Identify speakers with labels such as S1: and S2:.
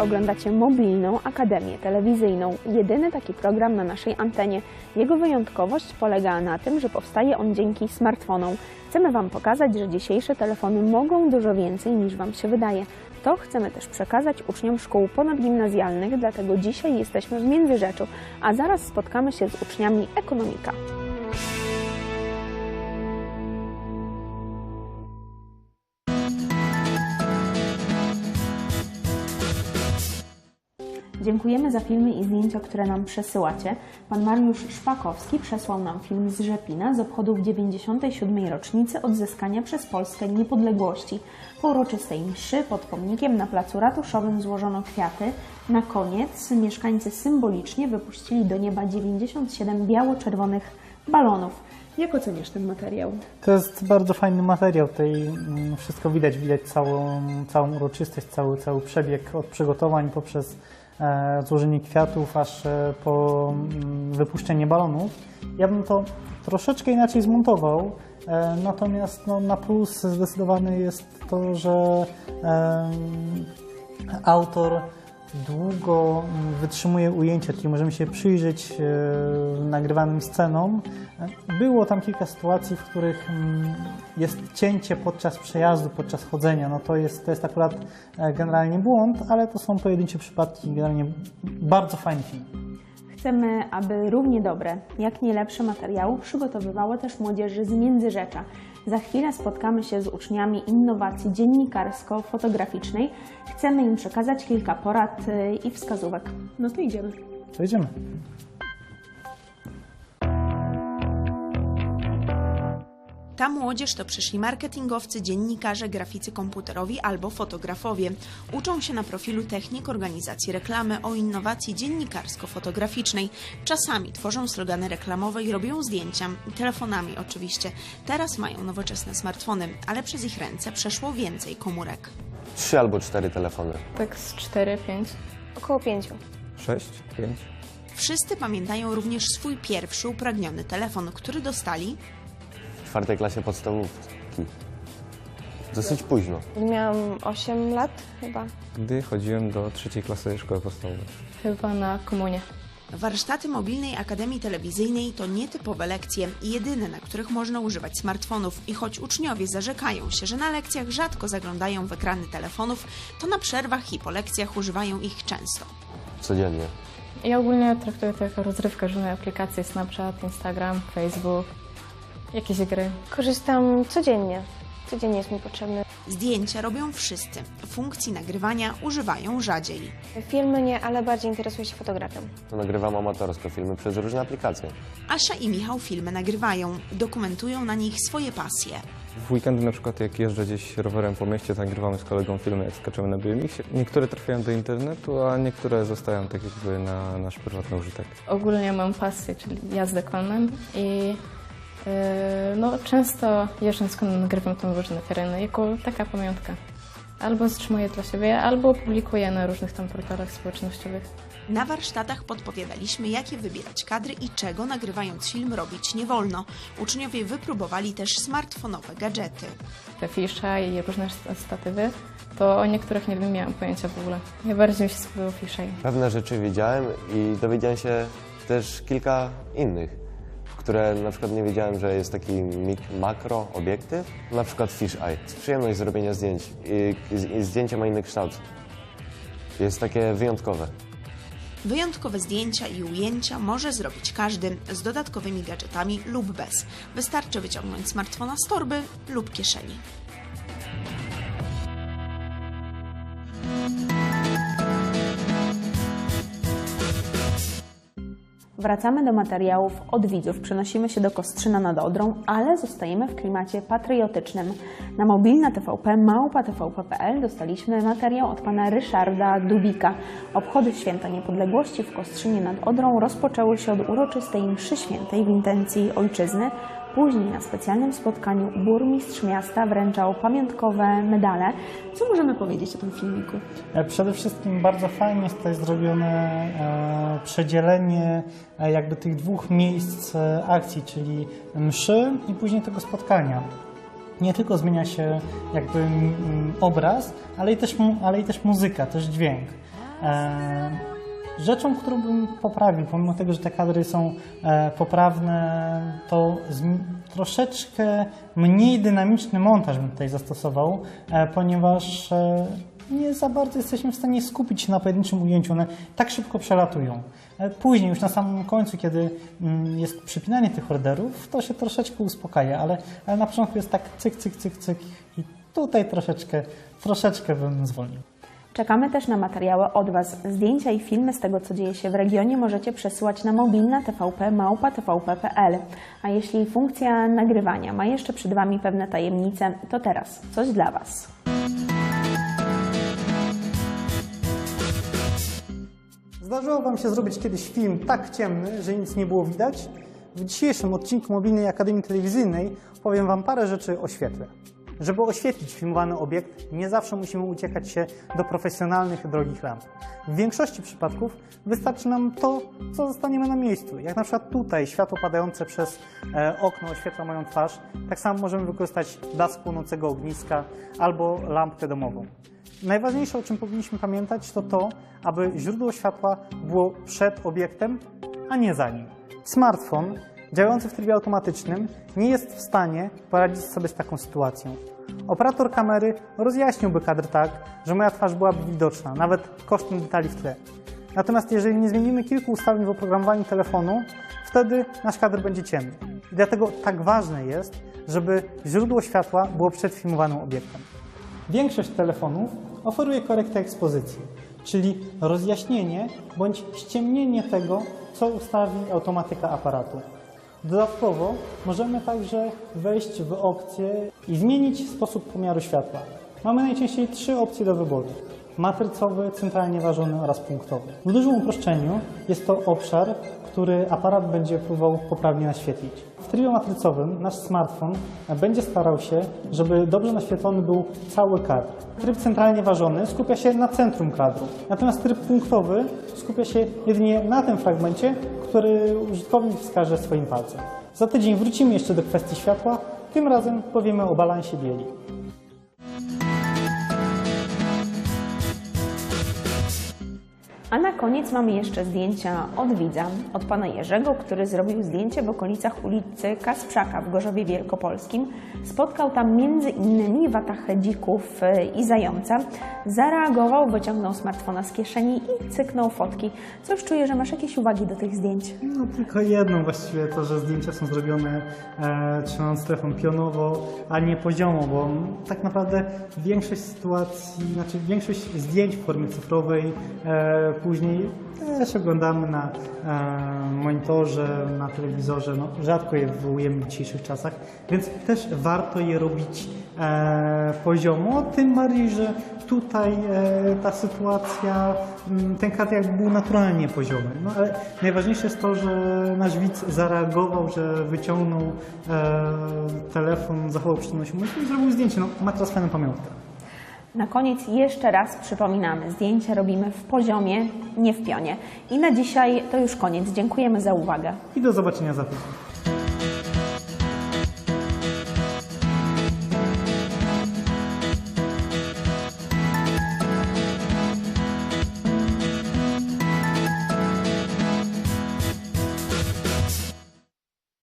S1: Oglądacie mobilną Akademię Telewizyjną. Jedyny taki program na naszej antenie. Jego wyjątkowość polega na tym, że powstaje on dzięki smartfonom. Chcemy Wam pokazać, że dzisiejsze telefony mogą dużo więcej niż Wam się wydaje. To chcemy też przekazać uczniom szkół ponadgimnazjalnych, dlatego dzisiaj jesteśmy w Międzyrzeczu, a zaraz spotkamy się z uczniami ekonomika. Dziękujemy za filmy i zdjęcia, które nam przesyłacie. Pan Mariusz Szpakowski przesłał nam film z Rzepina z obchodów 97. rocznicy odzyskania przez Polskę niepodległości. Po uroczystej mszy pod pomnikiem na placu ratuszowym złożono kwiaty. Na koniec mieszkańcy symbolicznie wypuścili do nieba 97 biało-czerwonych balonów. Jak oceniasz ten materiał?
S2: To jest bardzo fajny materiał. Tutaj mm, wszystko widać, widać całą, całą uroczystość, cały, cały przebieg od przygotowań poprzez złożenie kwiatów, aż e, po mm, wypuszczenie balonów. Ja bym to troszeczkę inaczej zmontował, e, natomiast no, na plus zdecydowany jest to, że autor długo mm, wytrzymuje ujęcia, czyli możemy się przyjrzeć e, nagrywanym scenom. Było tam kilka sytuacji, w których mm, jest cięcie podczas przejazdu, podczas chodzenia. No to jest, to jest akurat e, generalnie błąd, ale to są pojedyncze przypadki. Generalnie bardzo fajny film.
S1: Chcemy, aby równie dobre, jak nie lepsze materiały przygotowywało też młodzieży z Międzyrzecza. Za chwilę spotkamy się z uczniami innowacji dziennikarsko-fotograficznej. Chcemy im przekazać kilka porad y, i wskazówek. No to idziemy.
S2: To idziemy.
S3: Ta młodzież to przyszli marketingowcy, dziennikarze, graficy komputerowi albo fotografowie. Uczą się na profilu technik organizacji reklamy o innowacji dziennikarsko-fotograficznej. Czasami tworzą slogany reklamowe i robią zdjęcia, telefonami oczywiście. Teraz mają nowoczesne smartfony, ale przez ich ręce przeszło więcej komórek.
S4: Trzy albo cztery telefony.
S5: Tak z 4-5.
S6: Około pięciu.
S7: Sześć, pięć.
S3: Wszyscy pamiętają również swój pierwszy upragniony telefon, który dostali
S4: czwartej klasie podstawówki. Dosyć późno.
S6: Miałam 8 lat chyba.
S7: Gdy chodziłem do trzeciej klasy szkoły podstawowej.
S5: Chyba na komunie.
S3: Warsztaty Mobilnej Akademii Telewizyjnej to nietypowe lekcje, jedyne na których można używać smartfonów i choć uczniowie zarzekają się, że na lekcjach rzadko zaglądają w ekrany telefonów, to na przerwach i po lekcjach używają ich często.
S4: Codziennie.
S5: Ja ogólnie traktuję to jako rozrywkę, różne aplikacje, Snapchat, Instagram, Facebook, jakieś gry.
S6: Korzystam codziennie. Codziennie jest mi potrzebny.
S3: Zdjęcia robią wszyscy. Funkcji nagrywania używają rzadziej.
S6: Filmy nie, ale bardziej interesuję się fotografią.
S4: To nagrywam amatorsko filmy przez różne aplikacje.
S3: Asia i Michał filmy nagrywają, dokumentują na nich swoje pasje.
S7: W weekendy na przykład jak jeżdżę gdzieś rowerem po mieście, to nagrywamy z kolegą filmy, jak skaczemy na BMX. Niektóre trafiają do internetu, a niektóre zostają tak jakby na nasz prywatny użytek.
S5: Ogólnie mam pasję, czyli jazdę konną i no, często jeżdżąc nagrywam tam różne tereny jako taka pamiątka. Albo zatrzymuję dla siebie, albo publikuję na różnych tam portalach społecznościowych.
S3: Na warsztatach podpowiadaliśmy, jakie wybierać kadry i czego nagrywając film robić nie wolno. Uczniowie wypróbowali też smartfonowe gadżety.
S5: Te fisze i różne statywy, to o niektórych nie miałam pojęcia w ogóle. Najbardziej mi się spodobało fisze.
S4: Pewne rzeczy wiedziałem i dowiedziałem się też kilka innych, które na przykład nie wiedziałem, że jest taki mik- makro obiektyw, na przykład fish eye. Jest przyjemność zrobienia zdjęć i, i, i zdjęcie ma inny kształt. Jest takie wyjątkowe.
S3: Wyjątkowe zdjęcia i ujęcia może zrobić każdy z dodatkowymi gadżetami lub bez. Wystarczy wyciągnąć smartfona z torby lub kieszeni.
S1: Wracamy do materiałów od widzów. Przenosimy się do Kostrzyna nad Odrą, ale zostajemy w klimacie patriotycznym. Na mobilna TVP małpa tvp.pl dostaliśmy materiał od pana Ryszarda Dubika. Obchody Święta Niepodległości w Kostrzynie nad Odrą rozpoczęły się od uroczystej mszy świętej w intencji ojczyzny. Później na specjalnym spotkaniu burmistrz miasta wręczał pamiątkowe medale. Co możemy powiedzieć o tym filmiku?
S2: E, Przede wszystkim bardzo fajnie jest tutaj zrobione e, przedzielenie e, jakby tych dwóch miejsc akcji, czyli mszy i później tego spotkania. nie tylko zmienia się jakby mm, obraz, ale i też, ale i też muzyka, też dźwięk. E, Rzeczą, którą bym poprawił, pomimo tego, że te kadry są e, poprawne, to troszeczkę mniej dynamiczny montaż bym tutaj zastosował, e, ponieważ e, nie za bardzo jesteśmy w stanie skupić się na pojedynczym ujęciu. One tak szybko przelatują. Później, już na samym końcu, kiedy mm, jest przypinanie tych orderów, to się troszeczkę uspokaja, ale, ale na początku jest tak cyk, cyk, cyk, cyk i tutaj troszeczkę, troszeczkę bym zwolnił.
S1: Czekamy też na materiały od Was. Zdjęcia i filmy z tego, co dzieje się w regionie, możecie przesyłać na mobilna tvp małpa tvp.pl. A jeśli funkcja nagrywania ma jeszcze przed Wami pewne tajemnice, to teraz coś dla Was.
S2: Zdarzyło Wam się zrobić kiedyś film tak ciemny, że nic nie było widać? W dzisiejszym odcinku Mobilnej Akademii Telewizyjnej powiem Wam parę rzeczy o świetle. Żeby oświetlić filmowany obiekt, nie zawsze musimy uciekać się do profesjonalnych, drogich lamp. W większości przypadków wystarczy nam to, co zostaniemy na miejscu. Jak na przykład tutaj światło padające przez e, okno oświetla moją twarz, tak samo możemy wykorzystać blask płonącego ogniska albo lampkę domową. Najważniejsze, o czym powinniśmy pamiętać, to to, aby źródło światła było przed obiektem, a nie za nim. Smartfon, działający w trybie automatycznym, nie jest w stanie poradzić sobie z taką sytuacją. Operator kamery rozjaśniłby kadr tak, że moja twarz byłaby widoczna, nawet kosztem detali w tle. Natomiast jeżeli nie zmienimy kilku ustawień w oprogramowaniu telefonu, wtedy nasz kadr będzie ciemny. I dlatego tak ważne jest, żeby źródło światła było przed filmowanym obiektem. Większość telefonów oferuje korektę ekspozycji, czyli rozjaśnienie bądź ściemnienie tego, co ustawi automatyka aparatu. Dodatkowo możemy także wejść w opcję i zmienić sposób pomiaru światła. Mamy najczęściej trzy opcje do wyboru. Matrycowy, centralnie ważony oraz punktowy. W dużym uproszczeniu jest to obszar, który aparat będzie próbował poprawnie naświetlić. W trybie matrycowym nasz smartfon będzie starał się, żeby dobrze naświetlony był cały kadr. Tryb centralnie ważony skupia się na centrum kadru, natomiast tryb punktowy skupia się jedynie na tym fragmencie, który użytkownik wskaże swoim palcem. Za tydzień wrócimy jeszcze do kwestii światła, tym razem powiemy o balansie bieli.
S1: A na koniec mamy jeszcze zdjęcia od widza, od pana Jerzego, który zrobił zdjęcie w okolicach ulicy Kasprzaka w Gorzowie Wielkopolskim. Spotkał tam innymi watachę dzików y, i zająca. Zareagował, wyciągnął smartfona z kieszeni i cyknął fotki. Coś czuję, że masz jakieś uwagi do tych zdjęć.
S2: No tylko jedną właściwie to, że zdjęcia są zrobione e, trzymając telefon pionowo, a nie poziomo, bo tak naprawdę większość sytuacji, znaczy większość zdjęć w formie cyfrowej e, później też oglądamy na e, monitorze, na telewizorze, no, rzadko je wywołujemy w dzisiejszych czasach, więc też warto je robić e, poziomo, tym bardziej, że tutaj e, ta sytuacja, m, ten jakby był naturalnie poziomy. No ale najważniejsze jest to, że nasz widz zareagował, że wyciągnął e, telefon, zachował przytomność umysłu i zrobił zdjęcie. No, ma teraz fajną pamiątkę.
S1: Na koniec jeszcze raz przypominamy, zdjęcia robimy w poziomie, nie w pionie. I na dzisiaj to już koniec. Dziękujemy za uwagę.
S2: I do zobaczenia za tydzień.